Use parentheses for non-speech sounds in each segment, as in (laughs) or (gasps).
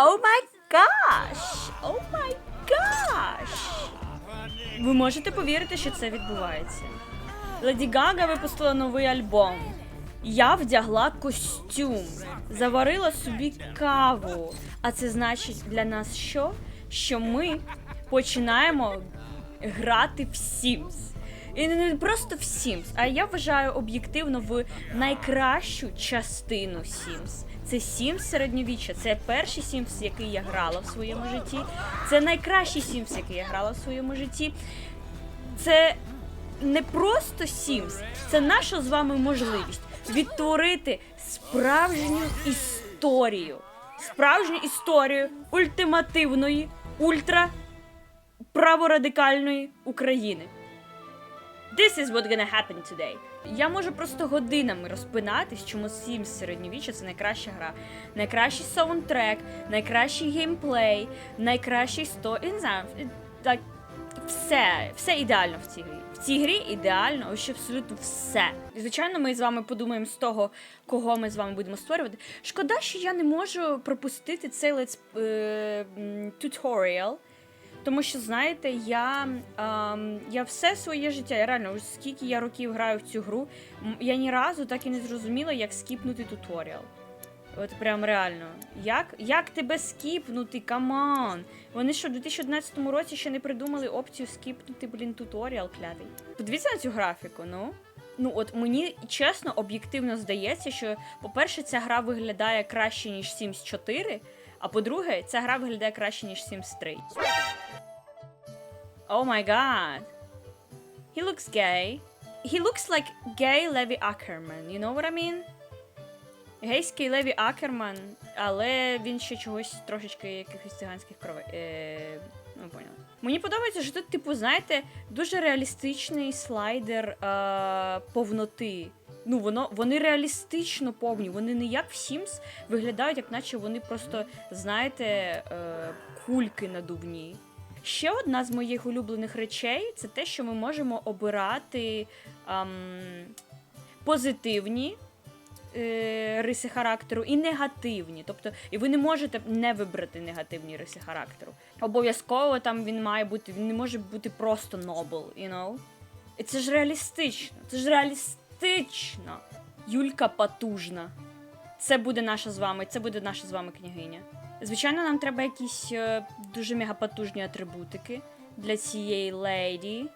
О май гаш! О май гаш! Ви можете повірити, що це відбувається. Леді Гага випустила новий альбом. Я вдягла костюм, заварила собі каву. А це значить для нас що? Що ми починаємо грати в Sims. І не просто в Sims, а я вважаю об'єктивно в найкращу частину Sims. Це Sims середньовіччя, це перший Sims, який я грала в своєму житті. Це найкращий Sims, який я грала в своєму житті. Це не просто Sims, це наша з вами можливість відтворити справжню історію. Справжню історію ультимативної, ультра праворадикальної України. This is what's gonna happen today. Я можу просто годинами розпинатись, чому Sims середньовіччя це найкраща гра. Найкращий саундтрек, найкращий геймплей, найкращий сто. Я не знаю, так все, все ідеально в цій грі. В цій грі ідеально, ось абсолютно все. І, звичайно, ми з вами подумаємо з того, кого ми з вами будемо створювати. Шкода, що я не можу пропустити цей м, туторіал. Тому що, знаєте, я, ем, я все своє життя, я реально, ось скільки я років граю в цю гру, я ні разу так і не зрозуміла, як скіпнути туторіал. От прям реально. Як, як тебе скіпнути? Камон! Вони що, в 2011 році ще не придумали опцію скіпнути, блін, туторіал клятий. Подивіться на цю графіку, ну. Ну, от мені чесно, об'єктивно здається, що, по-перше, ця гра виглядає краще, ніж Sims 4, а по-друге, ця гра виглядає краще, ніж Sims 3. Oh my god. He looks gay. He looks like gay Леві Акерман. You know what I mean? Гейський Леві Акерман, але він ще чогось трошечки якихось циганських кровей. Е, ну, поняла. Мені подобається, що тут, типу, знаєте, дуже реалістичний слайдер е, повноти. Ну, воно, вони реалістично повні. Вони не як в Sims виглядають, як наче вони просто, знаєте, е, кульки надувні. Ще одна з моїх улюблених речей це те, що ми можемо обирати ам, позитивні е, риси характеру і негативні. Тобто, і ви не можете не вибрати негативні риси характеру. Обов'язково там він має бути, він не може бути просто noble, you know? І це ж реалістично. Це ж реалістично. Юлька потужна. Це буде наша з вами, це буде наша з вами княгиня. Звичайно, нам треба якісь е, дуже мегапотужні атрибутики для цієї леді.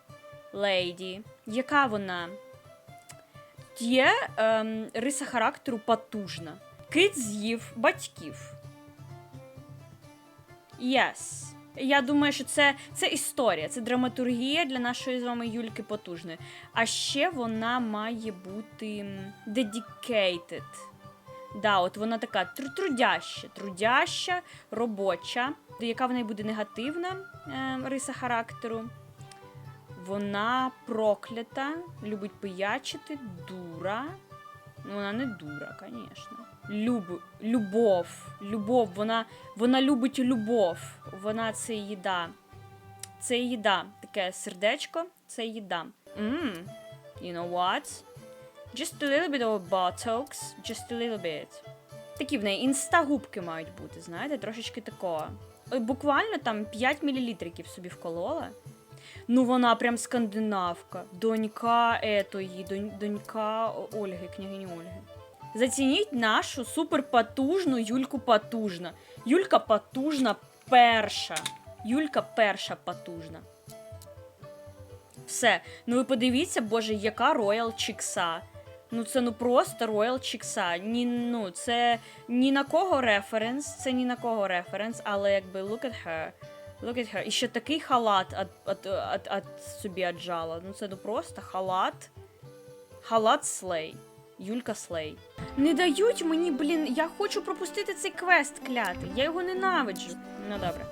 Леді. Яка вона? Є ем, риса характеру потужна. Кит з'їв батьків. Yes. Я думаю, що це, це історія, це драматургія для нашої з вами Юльки потужної. А ще вона має бути dedicated. Да, от вона така тру- трудяща, трудяща, робоча. Яка в неї буде негативна е, риса характеру? Вона проклята, любить пиячити, дура. Ну, вона не дура, звісно. Люб, любов. Любов, вона, вона любить любов. Вона це їда. Це їда. Таке сердечко, це їда. Мм, you know what? Just a little bit of botox, just a little bit. Такі в неї інста-губки мають бути, знаєте, трошечки такого. Буквально там 5 мл собі вколола. Ну, вона прям скандинавка. Донька етої, донь, донька Ольги, княгині Ольги. Зацініть нашу суперпотужну Юльку потужна. Юлька потужна перша. Юлька перша потужна. Все. Ну ви подивіться, боже, яка роял чікса. Ну це ну просто роял чікса. Ні, ну, це ні на кого референс, це ні на кого референс, але якби look at her. Look at her. І ще такий халат от, от, от, от собі отжала. Ну це ну просто халат. Халат слей. Юлька Слей. Не дають мені, блін, я хочу пропустити цей квест клятий. Я його ненавиджу. Ну добре.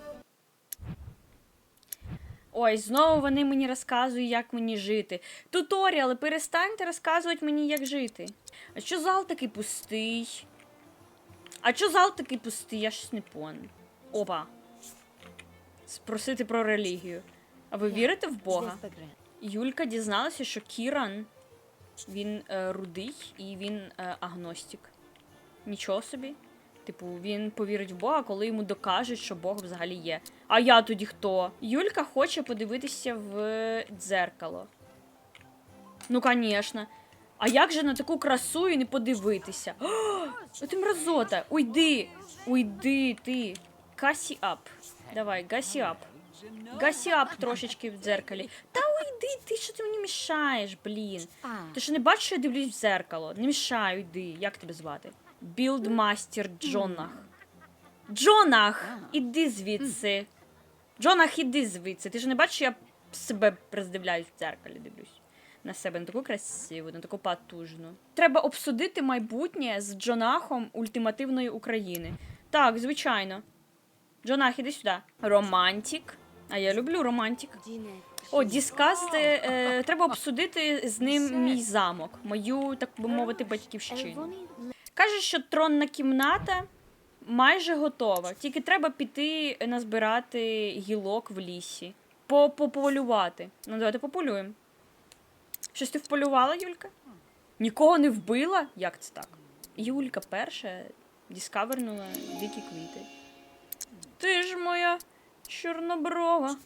Ой, знову вони мені розказують, як мені жити. Туторіали, перестаньте розказувати мені, як жити. А що зал такий пустий? А що зал такий пустий? Я щось не понял. Опа. Спросити про релігію. А ви вірите в Бога? Юлька дізналася, що Кіран він е, рудий і він е, агностик. Нічого собі. Типу, він повірить в Бога, коли йому докажуть, що Бог взагалі є. А я тоді хто? Юлька хоче подивитися в дзеркало. Ну, звісно. А як же на таку красу і не подивитися? О, ти мразота! Уйди! Уйди ти! Касі ап. Давай, гасі ап. Гасі ап трошечки в дзеркалі. Та ти що ти мені мішаєш, блін. Ти що не бачиш, що я дивлюсь в дзеркало? Не мішай, йди. Як тебе звати? Білдмастер Джонах. Джонах! Іди звідси. Джонах, іди звідси. Ти ж не бачиш, що я себе роздивляюсь в дзеркалі, дивлюсь. На себе на таку красиву, на таку потужну. Треба обсудити майбутнє з Джонахом ультимативної України. Так, звичайно. Джонах, іди сюди. Романтик. А я люблю романтик. О, діскасти. Е, треба обсудити з ним мій замок, мою, так би мовити, батьківщину. Каже, що тронна кімната майже готова. Тільки треба піти назбирати гілок в лісі. По- Пополювати. Ну, давайте пополюємо. Щось ти вполювала, Юлька? Нікого не вбила? Як це так? Юлька перша діскавернула дикі квіти. Ти ж моя чорноброва.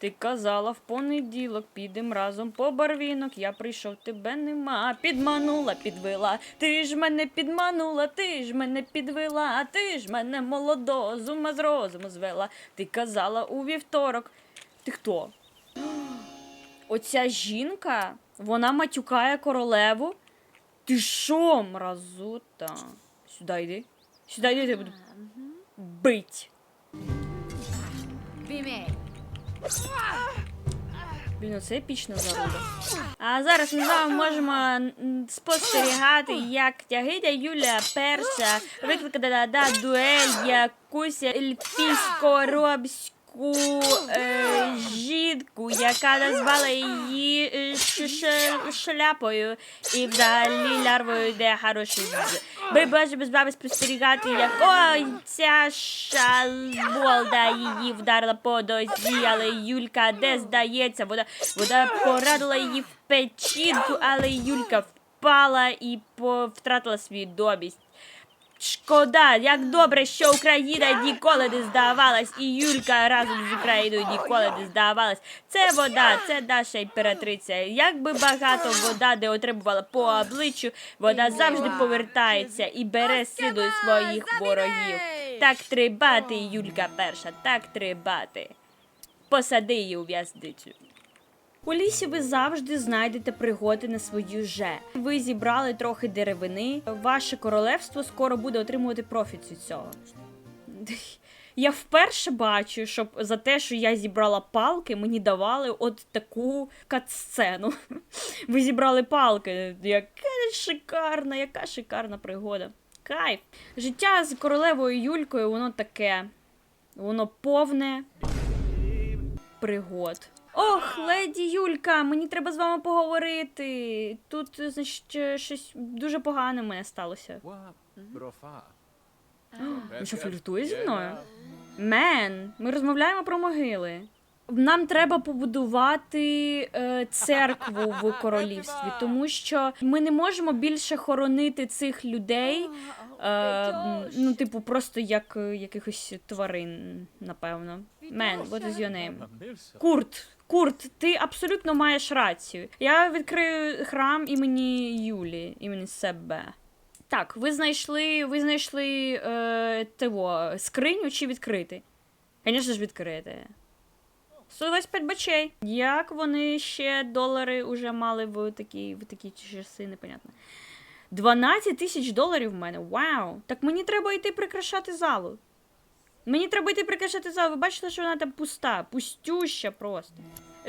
Ти казала в понеділок, підем разом по барвінок. Я прийшов, тебе нема. Підманула, підвела. Ти ж мене підманула, ти ж мене підвела, ти ж мене молодо, з ума з розуму звела. Ти казала у вівторок. Ти хто? (gasps) Оця жінка, вона матюкає королеву. Ти що, мразота? Сюди йди. Сюди йди, я буду бить. Блін, оце епічна заруда. А зараз ми з вами можемо спостерігати, як тягидя Юля перша викликала да, дуель якусь ельфійсько-робську е, жінку, яка назвала її е, шляпою і взагалі лярвою де хороший. Ми можемо з вами спостерігати, як ой, ця шалболда її вдарила по дозі, але Юлька де здається, вона, вона порадила її в печінку, але Юлька впала і по, втратила свідомість. Шкода, як добре, що Україна ніколи не здавалась, і Юлька разом з Україною ніколи не здавалась. Це вода, це наша імператриця. Як би багато вода не отримувала по обличчю, вона завжди повертається і бере силу своїх ворогів. Так трибати, Юлька перша, так трибати. Посади її у в'язницю. У лісі ви завжди знайдете пригоди на свою же. Ви зібрали трохи деревини. Ваше королевство скоро буде отримувати профіт від цього. (laughs) Я вперше бачу, щоб за те, що я зібрала палки, мені давали от таку катсцену. (laughs) Ви зібрали палки. Яка шикарна, яка шикарна пригода. Кайф. Життя з королевою Юлькою, воно таке. Воно повне пригод. Ох, леді Юлька, мені треба з вами поговорити. Тут, значить, е, щось дуже погане в мене сталося. Він що фліртує зі мною? Мен, ми розмовляємо про могили. Нам треба побудувати е, церкву в (laughs) королівстві, тому що ми не можемо більше хоронити цих людей. Е, ну, типу, просто як е, якихось тварин, напевно. Мен, what is your name? Курт, Курт, ти абсолютно маєш рацію. Я відкрию храм імені Юлі, імені себе. Так, ви знайшли, ви знайшли е, того, скриню чи відкрити? Звісно ж, відкрити. 125 бачей. Як вони ще долари уже мали в такі, в такі часи, непонятно. 12 тисяч доларів в мене. Вау! Так мені треба йти прикрашати залу. Мені треба йти прикрашати залу. Ви бачите, що вона там пуста, пустюща просто.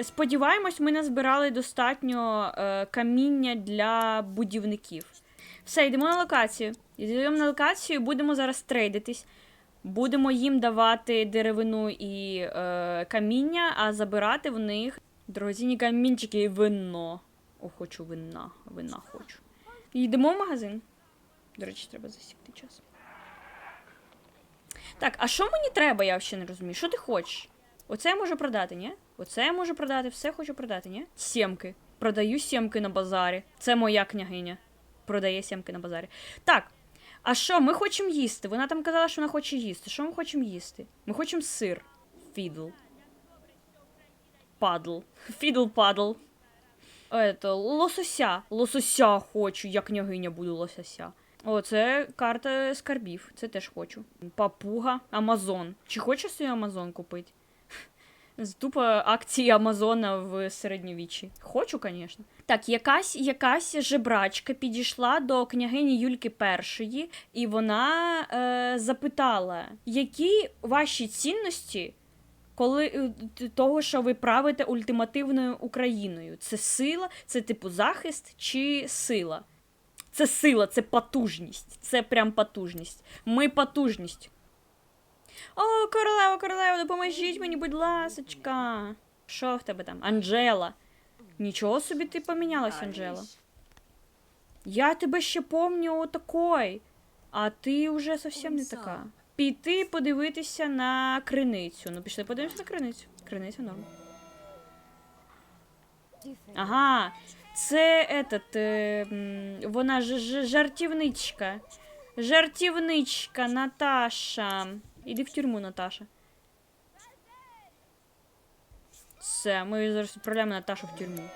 Сподіваємось, ми назбирали достатньо е, каміння для будівників. Все, йдемо на локацію. Йдемо на локацію, будемо зараз трейдитись. Будемо їм давати деревину і е, каміння, а забирати в них дорогоцінні камінчики і вино. О, хочу вина. Вина хочу. Йдемо в магазин. До речі, треба засікти час. Так, а що мені треба, я взагалі не розумію. Що ти хочеш? Оце я можу продати, ні? Оце я можу продати, все хочу продати, ні? Сімки. Продаю сімки на базарі. Це моя княгиня. Продає сімки на базарі. Так. А що, ми хочемо їсти? Вона там казала, що вона хоче їсти. Що ми хочемо їсти? Ми хочемо сир. Фідл. Падл. Фідл падл. Ето, лосося. Лосося хочу. Я княгиня буду лосося. О, це карта скарбів. Це теж хочу. Папуга, Амазон. Чи хочеш собі Амазон купити? Тупо акції Амазона в середньовіччі. Хочу, звісно. Так, якась якась жебрачка підійшла до княгині Юльки Першої, і вона е, запитала, які ваші цінності, коли е, того, що ви правите ультимативною Україною? Це сила, це типу захист чи сила? Це сила, це потужність. Це прям потужність. Ми потужність. О, королева, королева, допоможіть мені, будь ласочка. Що в тебе там? Анджела. Нічого собі ти помінялась, Анджела. Я тебе ще помню отакой, а ти вже зовсім не така. Піти подивитися на криницю. Ну, пішли подивимося на криницю. Криниця норм. Ага, це этот, е, вона ж, ж жартівничка. Жартівничка Наташа. Іди в тюрму, Наташа. Все, ми зараз відправляємо Наташу в тюрму.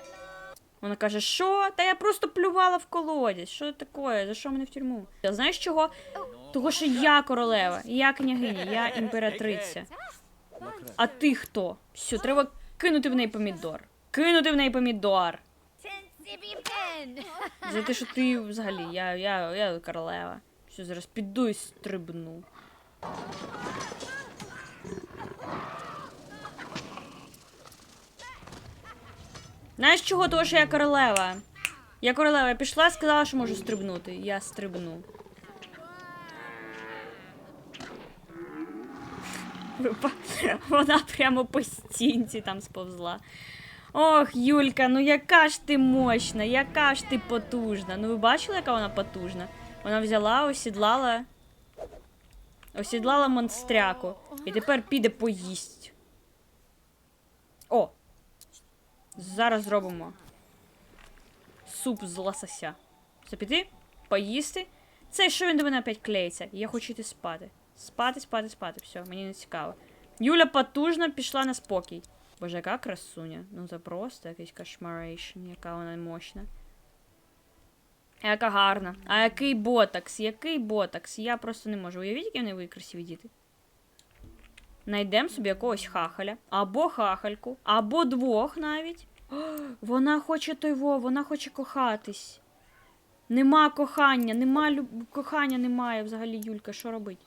Вона каже, що? Та я просто плювала в колодязь. Що таке? За що мене в тюрму? Та знаєш чого? Того, що я королева, я княгиня, я імператриця. А ти хто? Все, треба кинути в неї помідор. Кинути в неї помідор. За те, що ти взагалі, я, я, я королева. Все, зараз піду і стрибну. Знаєш чого? Того, що я королева. Я королева, я пішла, сказала, що можу стрибнути. Я стрибну. (laughs) Вона прямо по стінці там сповзла. Ох, Юлька, ну яка ж ти мощна, яка ж ти потужна. Ну ви бачили, яка вона потужна? Вона взяла, осідлала. Осідлала монстряку. І тепер піде поїсть. О! Зараз зробимо. Суп з лосося. Це піти, поїсти. Це що він до мене опять клеїться? Я хочу йти спати. Спати, спати, спати. Все, мені не цікаво. Юля потужно пішла на спокій. Боже, яка красуня. Ну це просто якийсь кошмарейшн, яка вона мощна. Яка гарна. А який ботокс? Який ботокс? Я просто не можу. Уявіть, які вони красиві діти. Найдемо собі якогось хахаля, або хахальку, або двох навіть. О, вона хоче той во, вона хоче кохатись. Нема кохання, нема люб... кохання немає взагалі, Юлька. Що робить?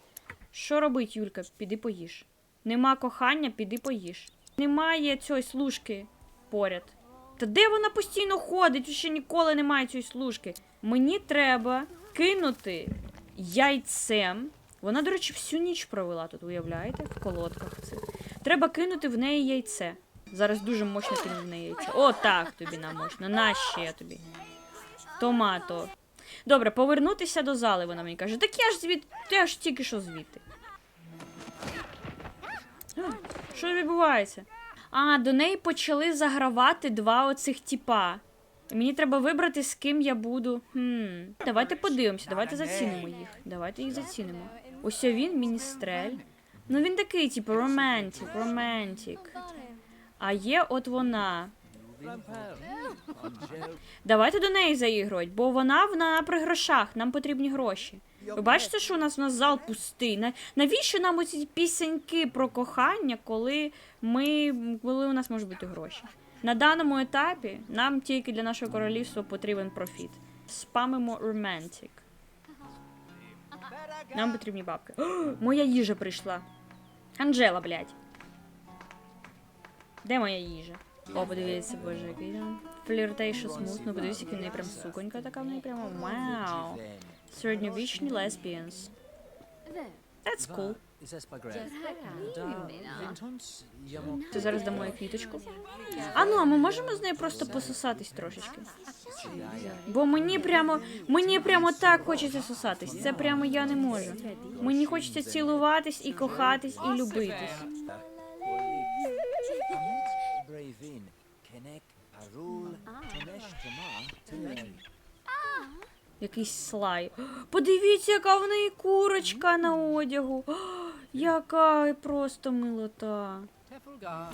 Що робить, Юлька? Піди поїж. Нема кохання, піди поїж. Немає цієї служки поряд. Та де вона постійно ходить? Ще ніколи немає цієї служки. Мені треба кинути яйцем. Вона, до речі, всю ніч провела тут, уявляєте? В колодках цих. Треба кинути в неї яйце. Зараз дуже мощно кину в неї яйце. О, так тобі на мощно. На ще тобі. Томато. Добре, повернутися до зали, вона мені каже. Так я ж звід... я ж тільки що звідти. Що відбувається? А, до неї почали загравати два оцих тіпа. Мені треба вибрати, з ким я буду. Хм. Давайте подивимося, давайте зацінимо їх. Давайте їх зацінимо. Ось він, міністрель. Ну він такий, типу, романтик, романтик. А є от вона. Давайте до неї заігрувати, бо вона в- на при грошах, нам потрібні гроші. Ви бачите, що у нас у нас зал пустий? Навіщо нам оці пісеньки про кохання, коли ми коли у нас можуть бути гроші? На даному етапі нам тільки для нашого королівства потрібен профіт. Спамимо романтик. Нам потрібні бабки. О, моя їжа прийшла. Анжела, блядь. Де моя їжа? О, подивіться, боже, який там. Фліртейшо смут. Ну, подивіться, який в неї прям суконька така в неї прямо. Вау. Середньовічні lesbians. That's cool. Ти зараз дамо їй квіточку. А ну, а ми можемо з нею просто пососатись трошечки? Бо мені прямо, мені прямо так хочеться сосатись. Це прямо я не можу. Мені хочеться цілуватись і кохатись і любитись. Якийсь слай. Подивіться, яка в неї курочка на одягу. Яка просто милота.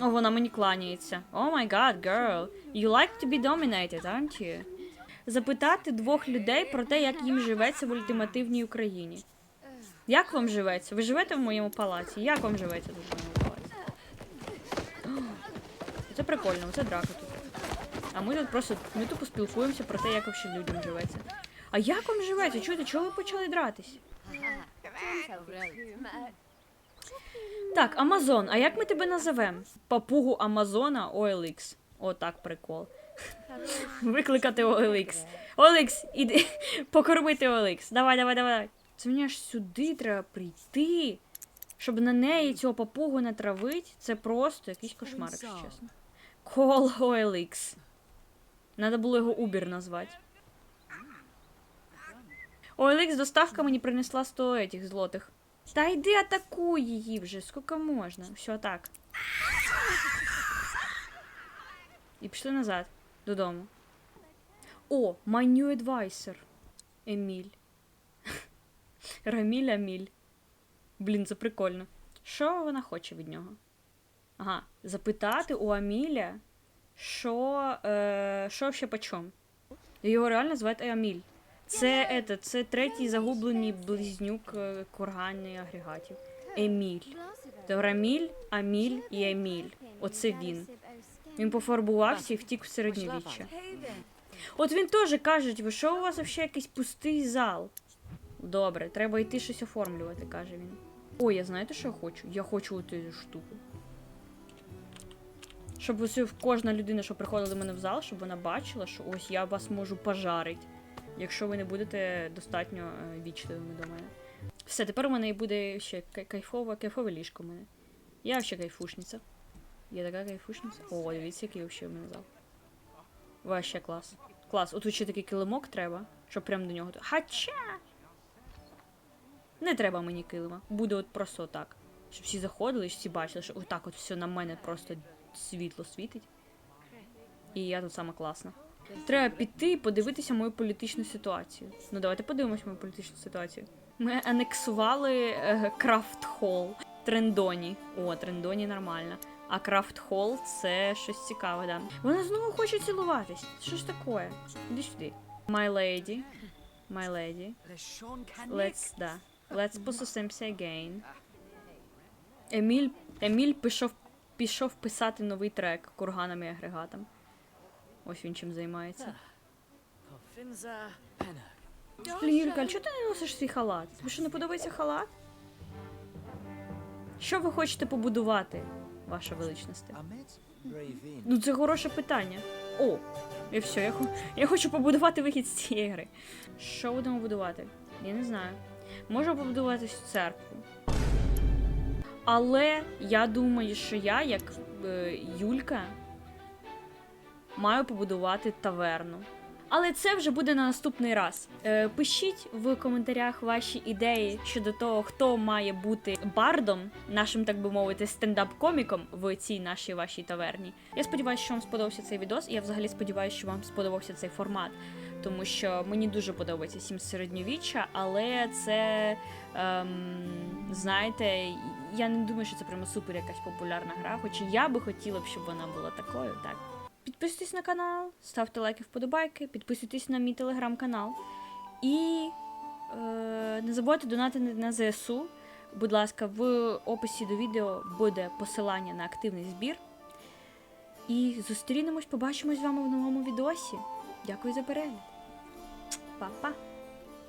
О, вона мені кланяється. О май гад, girl. You like to be dominated, aren't you? Запитати двох людей про те, як їм живеться в ультимативній Україні. Як вам живеться? Ви живете в моєму палаці? Як вам живеться тут в моєму палаці? Це прикольно, це драка тут. А ми тут просто ми тупо спілкуємося про те, як взагалі людям живеться. А як вам живеться? Чуєте, чого ви почали дратись? Так, Амазон, а як ми тебе назовемо? Папугу Амазона OLX. О, так, прикол. (laughs) Викликати OLX. OLX, іди (laughs) покормити OLX. Давай, давай, давай. Це мені аж сюди треба прийти. Щоб на неї цього папугу натравити, це просто якийсь кошмар, якщо чесно. Call OLX. Надо було його Uber назвати. OLX доставка мені принесла 100 этих злотих. Та йди атакуй її вже, скільки можна. Все так. І пішли назад, додому. О, my new advisor. Еміль. (laughs) Раміль Аміль. Блін, це прикольно. Що вона хоче від нього? Ага, запитати у Аміля, що, е, що ще по. Його реально звати Аміль. Це, это, це третій загублений близнюк е, курганних агрегатів. Еміль. Це Раміль, Аміль і Еміль. Оце він. Він пофарбувався і втік в середньовіччя. От він теж каже, типу, що у вас взагалі якийсь пустий зал? Добре, треба йти щось оформлювати, каже він. Ой, я знаєте, що я хочу? Я хочу оту штуку. Щоб ось кожна людина, що приходила до мене в зал, щоб вона бачила, що ось я вас можу пожарити, якщо ви не будете достатньо е, вічливими до мене. Все, тепер у мене буде ще кайфове, кайфове ліжко в мене. Я ще кайфушниця. Я така кайфушниця. О, дивіться, який взагалі в мене зал. Вообще клас. Клас. От тут ще такий килимок треба, щоб прям до нього. Хача! Не треба мені килима. Буде от просто так. Щоб всі заходили, щоб всі бачили, що отак от все на мене просто світло світить. І я тут сама класна. Треба піти і подивитися мою політичну ситуацію. Ну давайте подивимось мою політичну ситуацію. Ми анексували е, Крафт Холл. Трендоні. О, Трендоні нормально. А Крафт Холл це щось цікаве, да. Вона знову хоче цілуватись. Що ж таке? Іди сюди. My lady. My lady. Let's, да. Let's пососемся again. Еміль, Еміль пішов, пішов писати новий трек курганам і агрегатам. Ось він чим займається. Блін, Юлька, а чого ти не носиш свій халат? Тобі що не подобається халат? Що ви хочете побудувати, ваша величність? Ну, це хороше питання. О, і все, я, я хочу побудувати вихід з цієї гри. Що будемо будувати? Я не знаю. Можу побудувати церкву. Але я думаю, що я, як е, Юлька, маю побудувати таверну. Але це вже буде на наступний раз. Е, пишіть в коментарях ваші ідеї щодо того, хто має бути бардом, нашим, так би мовити, стендап-коміком в цій нашій вашій таверні. Я сподіваюся, що вам сподобався цей відос, і я взагалі сподіваюся, що вам сподобався цей формат. Тому що мені дуже подобається сім середньовіччя, але це, ем, знаєте, я не думаю, що це прямо супер якась популярна гра, хоча я би хотіла б, щоб вона була такою, так. Підписуйтесь на канал, ставте лайки, вподобайки, підписуйтесь на мій телеграм-канал. І е, не забувайте донатити на ЗСУ. Будь ласка, в описі до відео буде посилання на активний збір. І зустрінемось, побачимось з вами в новому відосі. Дякую за перегляд. Па-па!